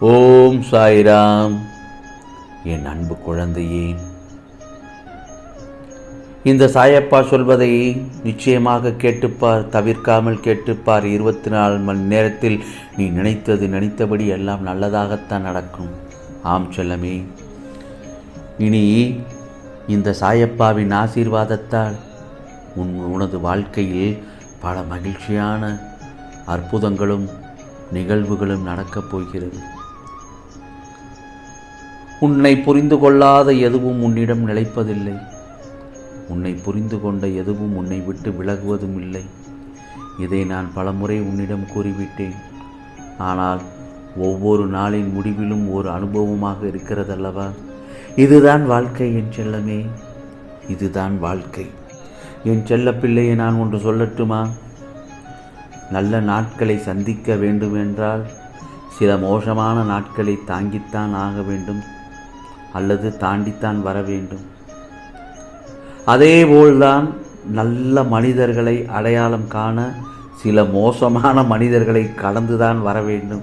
ஓம் சாய்ராம். என் அன்பு குழந்தையே இந்த சாயப்பா சொல்வதை நிச்சயமாக கேட்டுப்பார் தவிர்க்காமல் கேட்டுப்பார். இருபத்தி நாலு மணி நேரத்தில் நீ நினைத்தது நினைத்தபடி எல்லாம் நல்லதாகத்தான் நடக்கும். ஆம் செல்லமே இனி இந்த சாயப்பாவின் ஆசீர்வாதத்தால் உன் உனது வாழ்க்கையில் பல மகிழ்ச்சியான அற்புதங்களும் நிகழ்வுகளும் நடக்கப் போகிறது. உன்னை புரிந்து கொள்ளாத எதுவும் உன்னிடம் நிலைப்பதில்லை. உன்னை புரிந்து கொண்ட எதுவும் உன்னை விட்டு விலகுவதும் இல்லை. இதை நான் பலமுறை உன்னிடம் கூறிவிட்டேன். ஆனால் ஒவ்வொரு நாளின் முடிவிலும் ஒரு அனுபவமாக இருக்கிறதல்லவா? இதுதான் வாழ்க்கை என் செல்லமே. இதுதான் வாழ்க்கை. என் செல்ல பிள்ளையை நான் ஒன்று சொல்லட்டுமா? நல்ல நாட்களை சந்திக்க வேண்டுமென்றால் சில மோசமான நாட்களை தாங்கித்தான் ஆக வேண்டும் அல்லது தாண்டித்தான் வர வேண்டும். அதேபோல்தான் நல்ல மனிதர்களை அடையாளம் காண சில மோசமான மனிதர்களை கடந்துதான் வர வேண்டும்.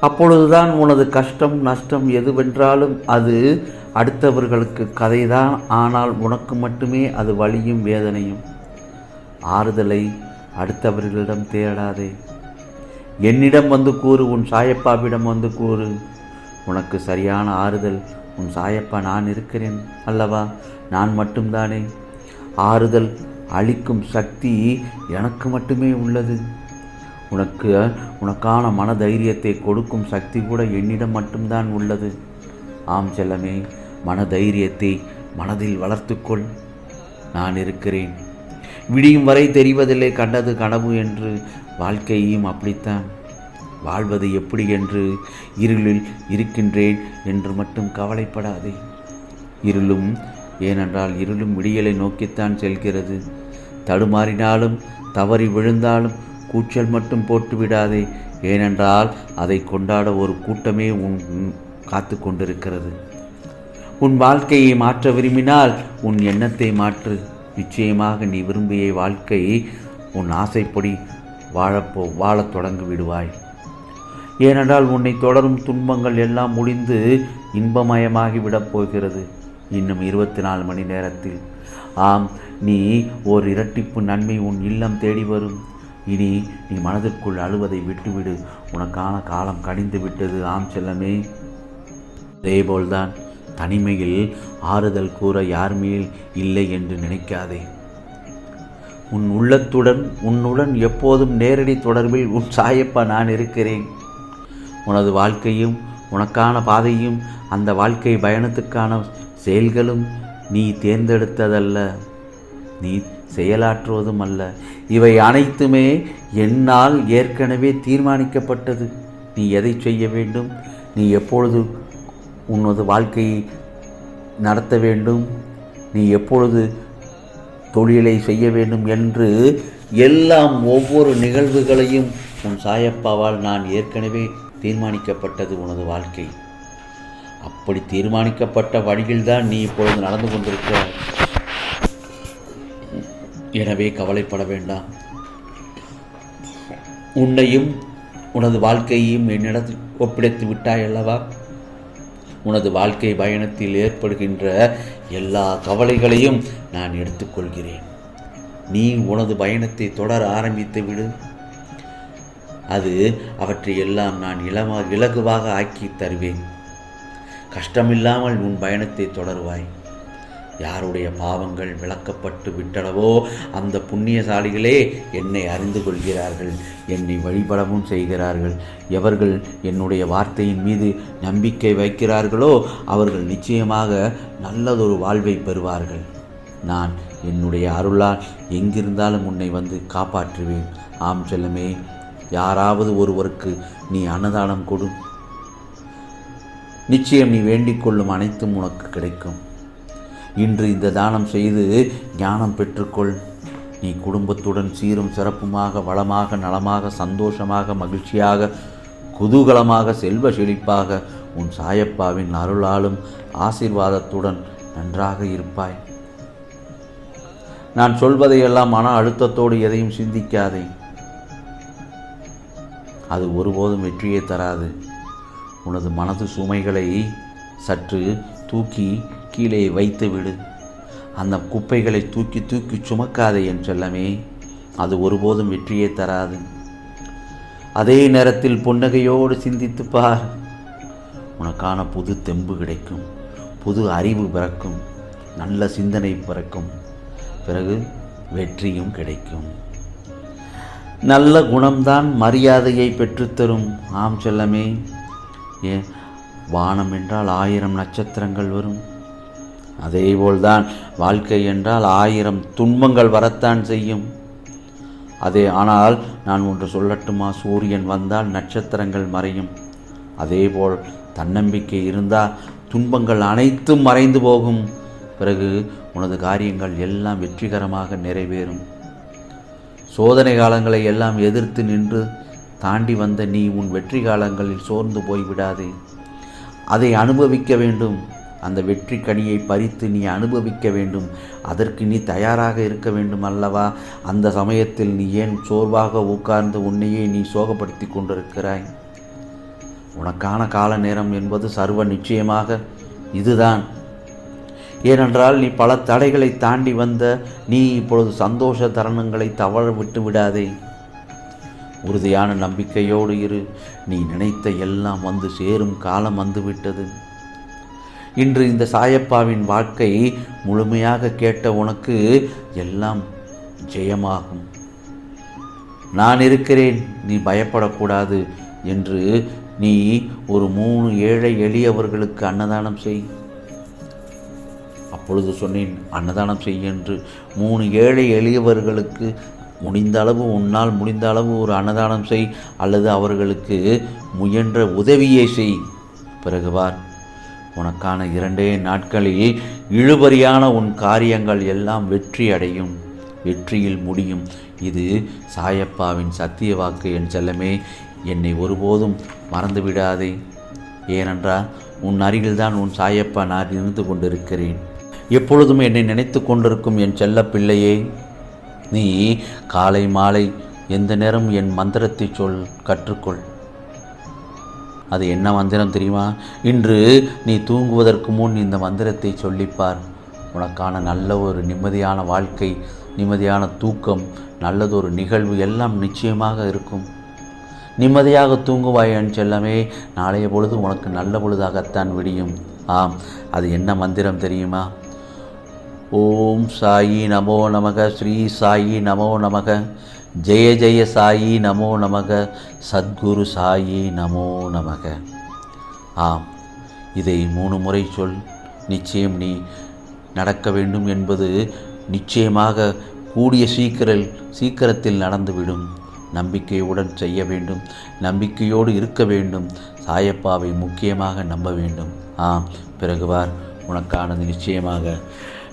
அப்பொழுதுதான் உனது கஷ்டம் நஷ்டம் எதுவென்றாலும் அது அடுத்தவர்களுக்கு கதைதான் ஆனால் உனக்கு மட்டுமே அது வழியும் வேதனையும். ஆறுதலை அடுத்தவர்களிடம் தேடாதே. என்னிடம் வந்து கூறு உன் சாயப்பாவிடம் வந்து கூறு. உனக்கு சரியான ஆறுதல் உன் சாயப்பா நான் இருக்கிறேன் அல்லவா? நான் மட்டும்தானே. ஆறுதல் அளிக்கும் சக்தி எனக்கு மட்டுமே உள்ளது. உனக்கு உனக்கான மன தைரியத்தை கொடுக்கும் சக்தி கூட என்னிடம் மட்டும்தான் உள்ளது. ஆம் செல்லமே மன தைரியத்தை மனதில் வளர்த்துக்கொள். நான் இருக்கிறேன். விடியும் வரை தெரிவதில்லை. கண்டது கனவு என்று வாழ்க்கையும் அப்படித்தான். வாழ்வது எப்படி என்று இருளில் இருக்கின்றேன் என்று மட்டும் கவலைப்படாதே. இருளும் ஏனென்றால் இருளும் விடியலை நோக்கித்தான் செல்கிறது. தடுமாறினாலும் தவறி விழுந்தாலும் கூச்சல் மட்டும் போட்டு விடாதே ஏனென்றால் அதை கொண்டாட ஒரு கூட்டமே உன் காத்து கொண்டிருக்கிறது. உன் வாழ்க்கையை மாற்ற விரும்பினால் உன் எண்ணத்தை மாற்று. நிச்சயமாக நீ விரும்பிய வாழ்க்கை உன் ஆசைப்படி வாழப்போ வாழத் தொடங்கி விடுவாய் ஏனென்றால் உன்னை தொடரும் துன்பங்கள் எல்லாம் முடிந்து இன்பமயமாகி விடப் போகிறது. இன்னும் இருபத்தி நாலு மணி நேரத்தில். ஆம் நீ ஓர் இரட்டிப்பு நன்மை உன் இல்லம் தேடி வரும். இனி நீ மனதிற்குள் அழுவதை விட்டுவிடு. உனக்கான காலம் கடிந்து விட்டது ஆம் செல்லமே. அதேபோல்தான். தனிமையில் ஆறுதல் கூற யார் மேல் இல்லை என்று நினைக்காதே. உன் உள்ளத்துடன் உன்னுடன் எப்போதும் நேரடி தொடர்பில் உன் சாயப்பா நான் இருக்கிறேன். உனது வாழ்க்கையும் உனக்கான பாதையும் அந்த வாழ்க்கை பயணத்துக்கான செயல்களும் நீ தேர்ந்தெடுத்ததல்ல. நீ செயலாற்றுவதும் அல்ல. இவை அனைத்துமே என்னால் ஏற்கனவே தீர்மானிக்கப்பட்டது. நீ எதை செய்ய வேண்டும்? நீ எப்பொழுது உனது வாழ்க்கையை நடத்த வேண்டும். நீ எப்பொழுது தொழிலை செய்ய வேண்டும் என்று எல்லாம் ஒவ்வொரு நிகழ்வுகளையும் உன் சாயப்பாவால் நான் ஏற்கனவே தீர்மானிக்கப்பட்டது உனது வாழ்க்கை. அப்படி தீர்மானிக்கப்பட்ட வழியில்தான் நீ இப்பொழுது நடந்து கொண்டிருக்க எனவே கவலைப்பட வேண்டாம். உன்னையும் உனது வாழ்க்கையையும் என்னிடத்தில் ஒப்படைத்து விட்டாய் அல்லவா? உனது வாழ்க்கை பயணத்தில் ஏற்படுகின்ற எல்லா கவலைகளையும் நான் எடுத்துக்கொள்கிறேன். நீ உனது பயணத்தை தொடர ஆரம்பித்து விடு. அது அவற்றை எல்லாம் நான் இளமாக இலகுவாக ஆக்கி தருவேன். கஷ்டமில்லாமல் உன் பயணத்தை தொடருவாய். யாருடைய பாவங்கள் விளக்கப்பட்டு விட்டனவோ அந்த புண்ணியசாலிகளே என்னை அறிந்து கொள்கிறார்கள் என்னை வழிபடவும் செய்கிறார்கள். எவர்கள் என்னுடைய வார்த்தையின் மீது நம்பிக்கை வைக்கிறார்களோ அவர்கள் நிச்சயமாக நல்லதொரு வாழ்வை பெறுவார்கள். நான் என்னுடைய அருளால் எங்கிருந்தாலும் உன்னை வந்து காப்பாற்றுவேன். ஆம் செல்லமே யாராவது ஒருவருக்கு நீ அன்னதானம் கொடு. நிச்சயம் நீ வேண்டிக் கொள்ளும் அனைத்தும் உனக்கு கிடைக்கும். இன்று இந்த தானம் செய்து ஞானம் பெற்றுக்கொள். நீ குடும்பத்துடன் சீரும் சிறப்புமாக வளமாக நலமாக சந்தோஷமாக மகிழ்ச்சியாக குதூகலமாக செல்வ செழிப்பாக உன் சாயப்பாவின் அருளாலும் ஆசீர்வாதத்துடன் நன்றாக இருப்பாய். நான் சொல்வதையெல்லாம் மன அழுத்தத்தோடு எதையும் சிந்திக்காதே. அது ஒருபோதும் வெற்றியை தராது. உனது மனது சுமைகளை சற்று தூக்கி கீழே வைத்து விடு அந்த குப்பைகளை தூக்கி தூக்கி சுமக்காதே என் செல்லமே அது ஒருபோதும் வெற்றியை தராது. அதே நேரத்தில் புன்னகையோடு சிந்தித்து பார். உனக்கான புது தெம்பு கிடைக்கும் புது அறிவு பிறக்கும் நல்ல சிந்தனை பிறக்கும். பிறகு வெற்றியும் கிடைக்கும். நல்ல குணம்தான் மரியாதையை பெற்றுத்தரும். ஆம் செல்லமே. ஏ வானம் என்றால் ஆயிரம் நட்சத்திரங்கள் வரும். அதேபோல்தான் வாழ்க்கை என்றால் ஆயிரம் துன்பங்கள் வரத்தான் செய்யும். அதே ஆனால் நான் ஒன்று சொல்லட்டுமா? சூரியன் வந்தால் நட்சத்திரங்கள் மறையும். அதேபோல் தன்னம்பிக்கை இருந்தால் துன்பங்கள் அனைத்தும் மறைந்து போகும். பிறகு உனது காரியங்கள் எல்லாம் வெற்றிகரமாக நிறைவேறும். சோதனை காலங்களை எல்லாம் எதிர்த்து நின்று தாண்டி வந்த நீ உன் வெற்றி காலங்களில் சோர்ந்து போய்விடாதே. அதை அனுபவிக்க வேண்டும். அந்த வெற்றி கனியை பறித்து நீ அனுபவிக்க வேண்டும். அதற்கு நீ தயாராக இருக்க வேண்டும் அல்லவா? அந்த சமயத்தில் நீ ஏன் சோர்வாக உட்கார்ந்து உன்னையே நீ சோகப்படுத்தி கொண்டிருக்கிறாய்? உனக்கான கால நேரம் என்பது சர்வ நிச்சயமாக இதுதான். ஏனென்றால் நீ பல தடைகளை தாண்டி வந்த நீ இப்பொழுது சந்தோஷ தருணங்களை தவற விட்டு விடாதே. உறுதியான நம்பிக்கையோடு இரு. நீ நினைத்த எல்லாம் வந்து சேரும் காலம் வந்துவிட்டது. இன்று இந்த சாயப்பாவின் வாழ்க்கை முழுமையாக கேட்ட உனக்கு எல்லாம் ஜெயமாகும். நான் இருக்கிறேன் நீ பயப்படக்கூடாது என்று நீ ஒரு மூணு ஏழை எளியவர்களுக்கு அன்னதானம் செய். அப்பொழுது சொன்னேன் அன்னதானம் செய் என்று. மூணு ஏழை எளியவர்களுக்கு முடிந்த அளவு உன்னால் முடிந்த அளவு ஒரு அன்னதானம் செய் அல்லது அவர்களுக்கு முயன்ற உதவியை செய். பிறகுவார் உனக்கான இரண்டே நாட்களில் இழுபறியான உன் காரியங்கள் எல்லாம் வெற்றி அடையும். வெற்றியில் முடியும். இது சாயப்பாவின் சத்திய வாக்கு என் செல்லமே. என்னை ஒருபோதும் மறந்துவிடாதே. ஏனென்றால் உன் அருகில்தான் உன் சாயப்பா நான் இருந்து கொண்டிருக்கிறேன். எப்பொழுதும் என்னை நினைத்து கொண்டிருக்கும் என் செல்ல பிள்ளையே நீ காலை மாலை எந்த நேரம் என் மந்திரத்தை சொல் கற்றுக்கொள். அது என்ன மந்திரம் தெரியுமா? இன்று நீ தூங்குவதற்கு முன் இந்த மந்திரத்தை சொல்லிப்பார். உனக்கான நல்ல ஒரு நிம்மதியான வாழ்க்கை நிம்மதியான தூக்கம் நல்லதொரு நிகழ்வு எல்லாம் நிச்சயமாக இருக்கும். நிம்மதியாக தூங்குவாய் செல்லமே நாளைய பொழுது உனக்கு நல்ல பொழுதாகத்தான் விடியும். ஆம் அது என்ன மந்திரம் தெரியுமா? ஓம் சாயி நமோ நமக ஸ்ரீ சாயி நமோ நமக ஜெய ஜெய சாயி நமோ நமக சத்குரு சாயி நமோ நமக. ஆம் இதை மூணு முறை சொல். நிச்சயம் நீ நடக்க வேண்டும் என்பது நிச்சயமாக கூடிய சீக்கிரம் சீக்கிரத்தில் நடந்துவிடும். நம்பிக்கையுடன் செய்ய வேண்டும் நம்பிக்கையோடு இருக்க வேண்டும். சாயப்பாவை முக்கியமாக நம்ப வேண்டும். ஆம் பிறகுவார் உனக்கானது நிச்சயமாக.